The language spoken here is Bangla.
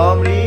অমৃত